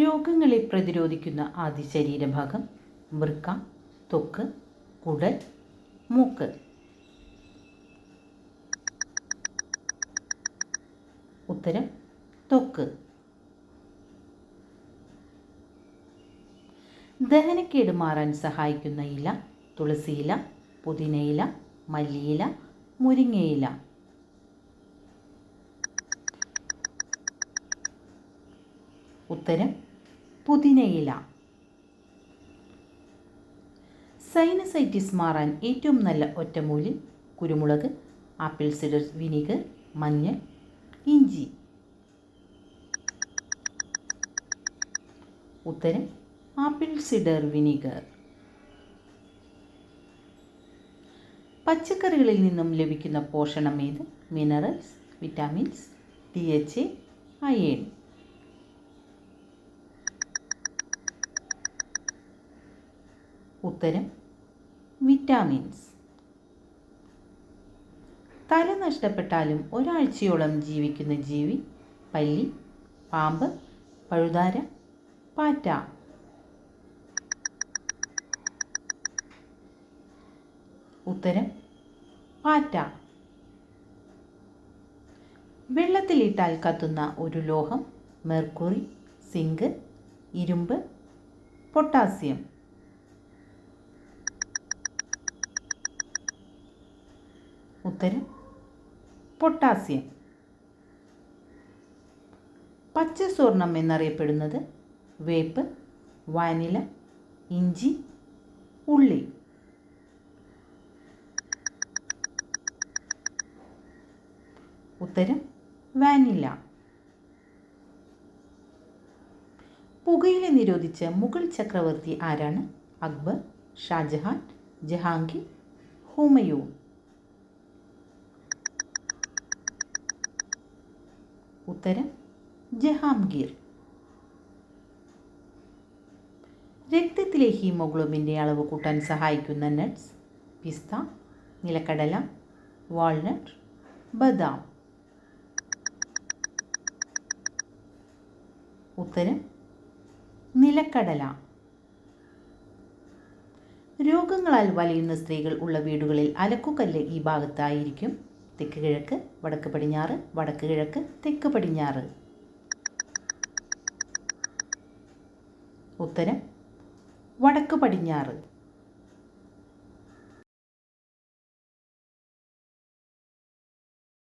രോഗങ്ങളെ പ്രതിരോധിക്കുന്ന ആദ്യ ശരീരഭാഗം വൃക്ക തൊക്ക് കുടൽ മൂക്ക്. ഉത്തരം തൊക്ക്. ദഹനക്കേട് മാറാൻ സഹായിക്കുന്ന ഇല തുളസിയില പുതിനയില മല്ലിയില മുരിങ്ങയില ഉത്തരം പുതിനയില. സൈനസൈറ്റിസ് മാറാൻ ഏറ്റവും നല്ല ഒറ്റമൂലി കുരുമുളക് ആപ്പിൾ സിഡർ വിനീഗർ മഞ്ഞൾ ഇഞ്ചി. ഉത്തരം ആപ്പിൾ സിഡർ വിനീഗർ പച്ചക്കറികളിൽ നിന്നും ലഭിക്കുന്ന പോഷണം ഏത്? Minerals vitamins D H A iron ഉത്തരം വിറ്റാമിൻസ്. തല നഷ്ടപ്പെട്ടാലും ഒരാഴ്ചയോളം ജീവിക്കുന്ന ജീവി പല്ലി പാമ്പ് പഴുതാര പാറ്റ. ഉത്തരം പാറ്റ. വെള്ളത്തിലിട്ടാൽ കത്തുന്ന ഒരു ലോഹം മെർക്കുറി സിങ്ക് ഇരുമ്പ് പൊട്ടാസ്യം. ഉത്തരം പൊട്ടാസ്യം. പച്ച സ്വർണം എന്നറിയപ്പെടുന്നത് വേപ്പ് വാനില ഇഞ്ചി ഉള്ളി. ഉത്തരം വാനില. പുകയില നിരോധിച്ച മുഗൾ ചക്രവർത്തി ആരാണ്? അക്ബർ ഷാജഹാൻ ജഹാംഗീർ ഹുമയൂൺ. ഉത്തരം ജഹാംഗീർ. രക്തത്തിലെ ഹീമോഗ്ലോബിന്റെ അളവ് കൂട്ടാൻ സഹായിക്കുന്ന നട്ട്സ് പിസ്ത നിലക്കടല വാൾനട്ട് ബദാം. ഉത്തരം നിലക്കടല. രോഗങ്ങളാൽ വലയുന്ന സ്ത്രീകൾ ഉള്ള വീടുകളിൽ അലക്കുകല്ല് ഈ ഭാഗത്തായിരിക്കും തെക്ക് കിഴക്ക് വടക്ക് പടിഞ്ഞാറ് വടക്ക് കിഴക്ക് തെക്ക് പടിഞ്ഞാറ്. ഉത്തരം വടക്ക് പടിഞ്ഞാറ്.